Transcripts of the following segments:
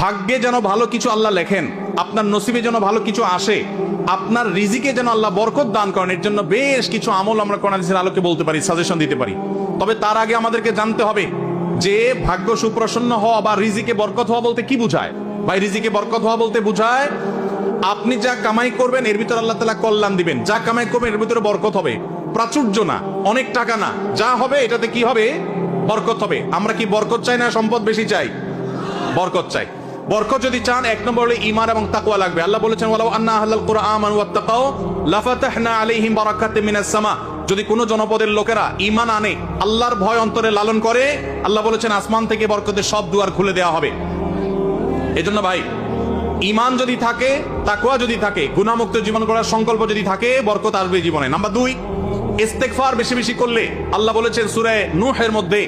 ভাগ্যে যেন ভালো কিছু আল্লাহ লেখেন, আপনার নসিবে যেন ভালো কিছু আসে, আপনার রিজিকে যেন আল্লাহ বরকত দান করেন, এর জন্য বেশ কিছু আমল আমরা কোরআন আলোকে বলতে পারি সাজেশন দিতে পারি। তবে তার আগে আমাদেরকে জানতে হবে যে ভাগ্য সুপ্রসন্ন হওয়া বা রিজিকে বরকত হওয়া বলতে কি বুঝায়? বা রিজিকে বরকত হওয়া বলতে বুঝায়, আপনি যা কামাই করবেন, এর ভিতরে আল্লাহ তালা কল্যাণ দিবেন। যা কামাই করবেন, এর ভিতরে বরকত হবে। প্রাচুর্য না, অনেক টাকা না। যা হবে, এটাতে কি হবে? বরকত হবে। আমরা কি বরকত চাই না সম্পদ বেশি চাই? বরকত চাই। বরকত যদি চান, এক নম্বর হলে ইমান এবং তাকুয়া লাগবে। আল্লাহ বলেছেন, ওয়ালাউ আন্না আহলাল কুরআন ওয়া তাকাও লাফাতাহনা আলাইহিম বারাকাতিম মিনাস সামা। যদি কোনো জনপদের লোকেরা ইমান আনে, আল্লাহর ভয় অন্তরে লালন করে, আল্লাহ বলেছেন, আসমান থেকে বরকতের সব দুয়ার খুলে দেওয়া হবে। এজন্য ভাই ইমান যদি থাকে, তাকওয়া যদি থাকে গুণামুক্ত জীবন করার সংকল্প যদি থাকে, বরকত আসবে জীবনে। নাম্বার দুই ইস্তেকফার বেশি বেশি করলে, আল্লাহ বলেছেন, সূরা নূহের মধ্যে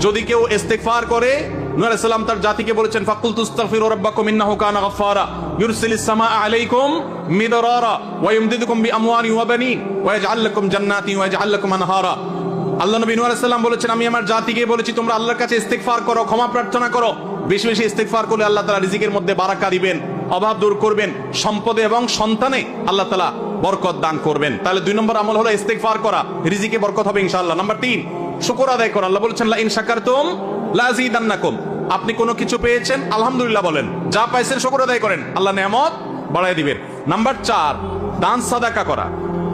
যদি কেউ ইস্তেকফার করে সালাম তার জাতিকে বলেছেন ফাকুল সামাআ আলাইকুম আল্লাহ বলেছেন, আমি আমার জাতিকে বলেছি, তোমরা আল্লাহর কাছে ইস্তেগফার করো, ক্ষমা প্রার্থনা করো। বেশি বেশি ইস্তেগফার করলে আল্লাহ তাআলা রিজিকের মধ্যে বারাকা দিবেন, অভাব দূর করবেন, সম্পদে এবং সন্তানে আল্লাহ তাআলা বরকত দান করবেন। তাহলে দুই নম্বর আমল হলো ইস্তেগফার করা, রিজিকে বরকত হবে ইনশাআল্লাহ। নাম্বার তিন, শুকর আদায় করা। আল্লাহ বলেছেন আপনি কোনো কিছু পেয়েছেন? আলহামদুলিল্লাহ বলেন। যা পাইছেন শুকর আদায় করেন। আল্লাহ নেয়ামত বাড়ায় দিবেন নাম্বার চার, দান সাদাকা করা।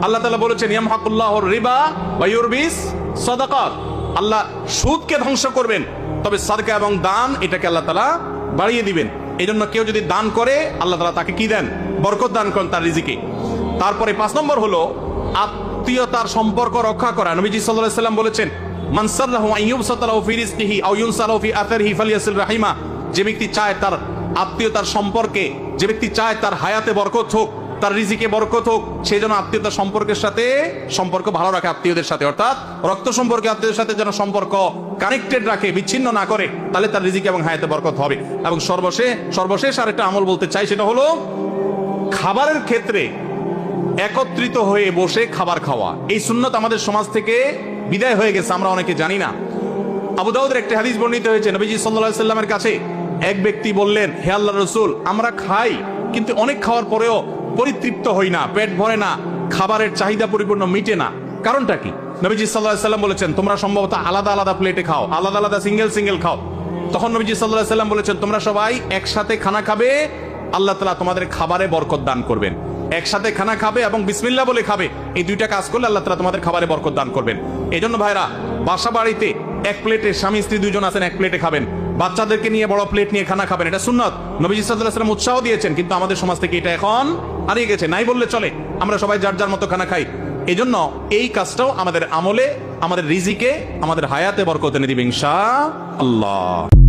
আল্লাহ তাআলা বলেছেন ইয়ামহাকুল্লাহুর রিবা ওয়া ইউরবিস সাদাকাত। আল্লাহ সুদকে ধ্বংস করবেন, তবে সাদকা এবং দান এটাকে আল্লাহ তাআলা বাড়িয়ে দিবেন। এই জন্য কেউ যদি দান করে, আল্লাহ তাআলা তাকে কি দেন? বরকত দান করেন তার রিজিকে। তারপরে পাঁচ নম্বর হলো, আত্মীয়তার সম্পর্ক রক্ষা করা। নবীজি আলাইহি সাল্লাম বলেছেন মান সাল্লাহু আন ইউবসাতালাহু ফি রিজকিহি আও ইউনসালাহু ফি আথারিহি ফালিয়াসিল রাহিমা। যে ব্যক্তি চায় তার আত্মীয়তার সম্পর্কে, যে ব্যক্তি চায় তার হায়াতে বরকত হোক, তার রিজিকে বরকত হোক সেই জন্য আত্মীয়তার সম্পর্কের সাথে সম্পর্ক ভালো রাখে আত্মীয়দের সাথে। অর্থাৎ রক্ত সম্পর্কে আত্মীয়দের সাথে যেন সম্পর্ক কানেক্টেড রাখে, বিচ্ছিন্ন না করে, তাহলে তার রিজিকে এবং হায়াতে বরকত হবে। এবং সর্বশেষ সর্বশেষ আর একটা আমল বলতে চাই, সেটা হলো খাবারের ক্ষেত্রে একত্রিত হয়ে বসে খাবার খাওয়া। এই সুন্নত আমাদের সমাজ থেকে বিদায় হয়ে গেছে, আমরা অনেকে জানি না। আবু দাউদের একটি হাদিস বর্ণিত হয়েছে, নবীজি আলাইহি সাল্লামের কাছে এক ব্যক্তি বললেন, হে আল্লাহর রাসূল, আমরা খাই, কিন্তু অনেক খাওয়ার পরেও পরিতৃপ্ত হই না, পেট ভরে না, খাবারের চাহিদা পরিপূর্ণ মিটে না। কারণটা কি? নবীজি আলাইহি সাল্লাম বলেছেন, তোমরা সম্ভবত আলাদা আলাদা প্লেটে খাও, আলাদা আলাদা সিঙ্গেল সিঙ্গেল খাও। তখন নবীজি আলাইহি সাল্লাম বলেছেন, তোমরা সবাই একসাথে খানা খাবে, আল্লাহ তাআলা তোমাদের খাবারে বরকত দান করবেন। একসাথে খানা খাবে এবং বিসমিল্লা বলে খাবে, এই দুইটা কাজ করলে আল্লাহ তাআলা তোমাদের খাবারে বরকত দান করবেন। এই জন্য ভাইরা, বাসা বাড়িতে এক প্লেটে স্বামী, স্ত্রী দুজন আছেন, এক প্লেটে খাবেন। বাচ্চাদেরকে নিয়ে বড় প্লেট নিয়ে খানা খাবেন, এটা সুন্নত। আলাইহি সাল্লাম উৎসাহ দিয়েছেন, কিন্তু আমাদের সমাজ থেকে এটা এখন হারিয়ে গেছে। নাই বললে চলে, আমরা সবাই যার যার মতো খানা খাই। এই জন্য এই কাজটাও আমাদের আমলে, আমাদের রিজিকে, আমাদের হায়াতে বরকত এনে দিবে ইনশা আল্লাহ